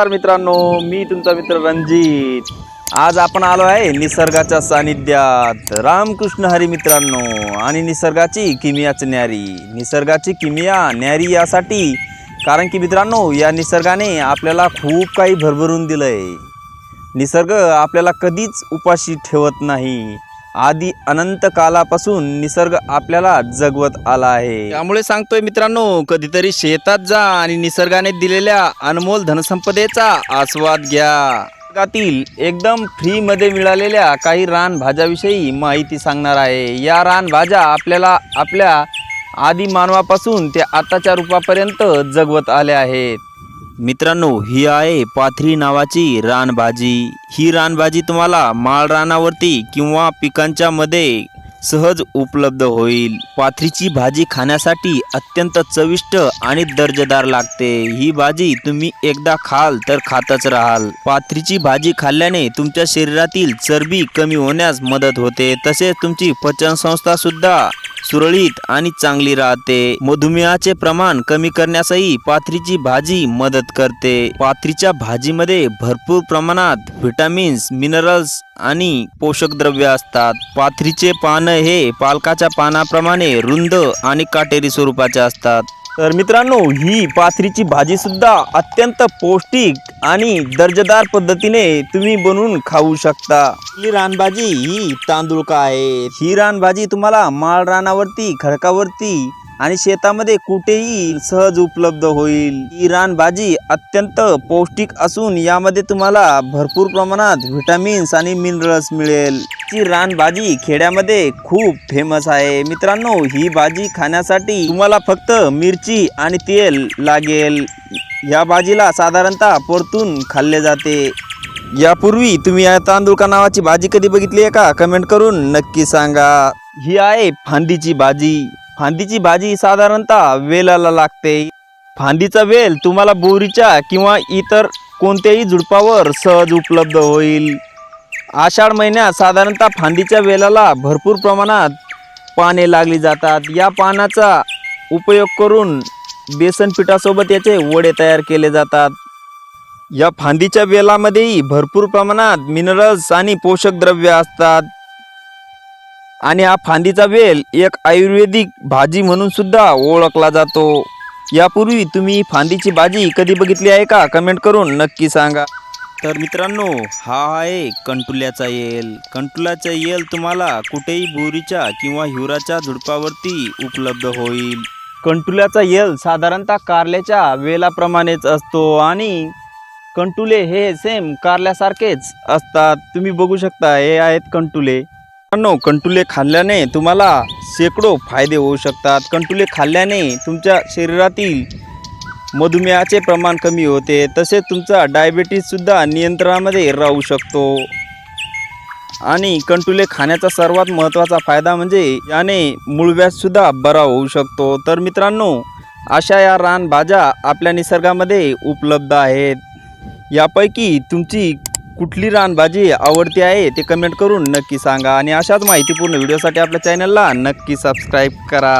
नमस्कार मित्रांनो मी तुमचा मित्र रणजित. आज आपण आलो आहे निसर्गाच्या सानिध्यात. रामकृष्ण हरी मित्रांनो आणि निसर्गाची किमियाच न्यारी. निसर्गाची किमिया न्यारी यासाठी कारण की मित्रांनो या निसर्गाने आपल्याला खूप काही भरभरून दिलं आहे निसर्ग आपल्याला कधीच उपाशी ठेवत नाही. आधी अनंत कालापासून निसर्ग आपल्याला जगवत आला आहे. त्यामुळे सांगतोय मित्रांनो कधीतरी शेतात जा आणि निसर्गाने दिलेल्या अनमोल धनसंपदेचा आस्वाद घ्या. जगातील एकदम फ्री मध्ये मिळालेल्या काही रानभाज्याविषयी माहिती सांगणार आहे. या रानभाज्या आपल्याला आपल्या आदी मानवापासून ते आताच्या रूपापर्यंत जगवत आल्या आहेत. मित्रांनो ही आहे पाथरी नावाची रानभाजी. ही रानभाजी तुम्हाला माळरानावरती किंवा पिकांच्या मध्ये सहज उपलब्ध होईल. पाथरीची भाजी खाण्यासाठी अत्यंत चविष्ट आणि दर्जेदार लागते. ही भाजी तुम्ही एकदा खाल तर खातच राहाल. पाथरीची भाजी खाल्ल्याने तुमच्या शरीरातील चरबी कमी होण्यास मदत होते. तसेच तुमची पचनसंस्था सुद्धा सुरळीत आणि चांगली राहते. मधुमेहाचे प्रमाण कमी करण्यासही पाथरीची भाजी मदत करते. पाथरीच्या भाजीमध्ये भरपूर प्रमाणात व्हिटॅमिन्स मिनरल्स आणि पोषक द्रव्य असतात. पाथरीचे पानं हे पालकाच्या पानाप्रमाणे रुंद आणि काटेरी स्वरूपाचे असतात. तर मित्रांनो ही पाथरीची भाजी सुद्धा अत्यंत पौष्टिक आणि दर्जेदार पद्धतीने तुम्ही बनवून खाऊ शकता. ही रानभाजी ही तांदूळ का आहे? ही रानभाजी तुम्हाला माळ रानावरती खडकावरती आणि शेतामध्ये कुठेही सहज उपलब्ध होईल. ही रानभाजी अत्यंत पौष्टिक असून यामध्ये तुम्हाला भरपूर प्रमाणात व्हिटॅमिन्स आणि मिनरल्स मिळेल. ही रानभाजी खेड्यामध्ये खूप फेमस आहे. मित्रांनो ही भाजी खाण्यासाठी तुम्हाला फक्त मिरची आणि तेल लागेल. या भाजीला साधारणतः परतून खाल्ले जाते. यापूर्वी तुम्ही या तांदूळ का नावाची भाजी कधी बघितली आहे का? कमेंट करून नक्की सांगा. ही आहे फांदीची भाजी. फांदीची भाजी साधारणतः वेलाला लागते. फांदीचा वेल तुम्हाला बोरीच्या किंवा इतर कोणत्याही झुडपावर सहज उपलब्ध होईल. आषाढ महिन्यात साधारणतः फांदीच्या वेलाला भरपूर प्रमाणात पाने लागली जातात. या पानाचा उपयोग करून बेसन पिठासोबत याचे वडे तयार केले जातात. या फांदीच्या वेलामध्येही भरपूर प्रमाणात मिनरल्स आणि पोषक द्रव्य असतात. आणि हा फांदीचा वेल एक आयुर्वेदिक भाजी म्हणून सुद्धा ओळखला जातो. यापूर्वी तुम्ही फांदीची भाजी कधी बघितली आहे का? कमेंट करून नक्की सांगा. तर मित्रांनो हा आहे कंटुल्याचा येल. कंटुल्याचा येल तुम्हाला कुठेही बोरीच्या किंवा हिवराच्या झुडपावरती उपलब्ध होईल. कंटुल्याचा येल साधारणतः कारल्याच्या वेलाप्रमाणेच असतो आणि कंटुले हे सेम कारल्यासारखेच असतात. तुम्ही बघू शकता हे आहेत कंटुले. मित्रांनो कंटुले खाल्ल्याने तुम्हाला शेकडो फायदे होऊ शकतात. कंटुले खाल्ल्याने तुमच्या शरीरातील मधुमेहाचे प्रमाण कमी होते. तसेच तुमचा डायबिटीससुद्धा नियंत्रणामध्ये राहू शकतो. आणि कंटुले खाण्याचा सर्वात महत्त्वाचा फायदा म्हणजे याने मूळव्याजसुद्धा बरा होऊ शकतो. तर मित्रांनो अशा या रानभाज्या आपल्या निसर्गामध्ये उपलब्ध आहेत. यापैकी तुमची कुठली रानभाजी आवडती आहे ते कमेंट करून नक्की सांगा. आणि अशाच माहितीपूर्ण व्हिडिओसाठी आपल्या चॅनलला नक्की सबस्क्राईब करा.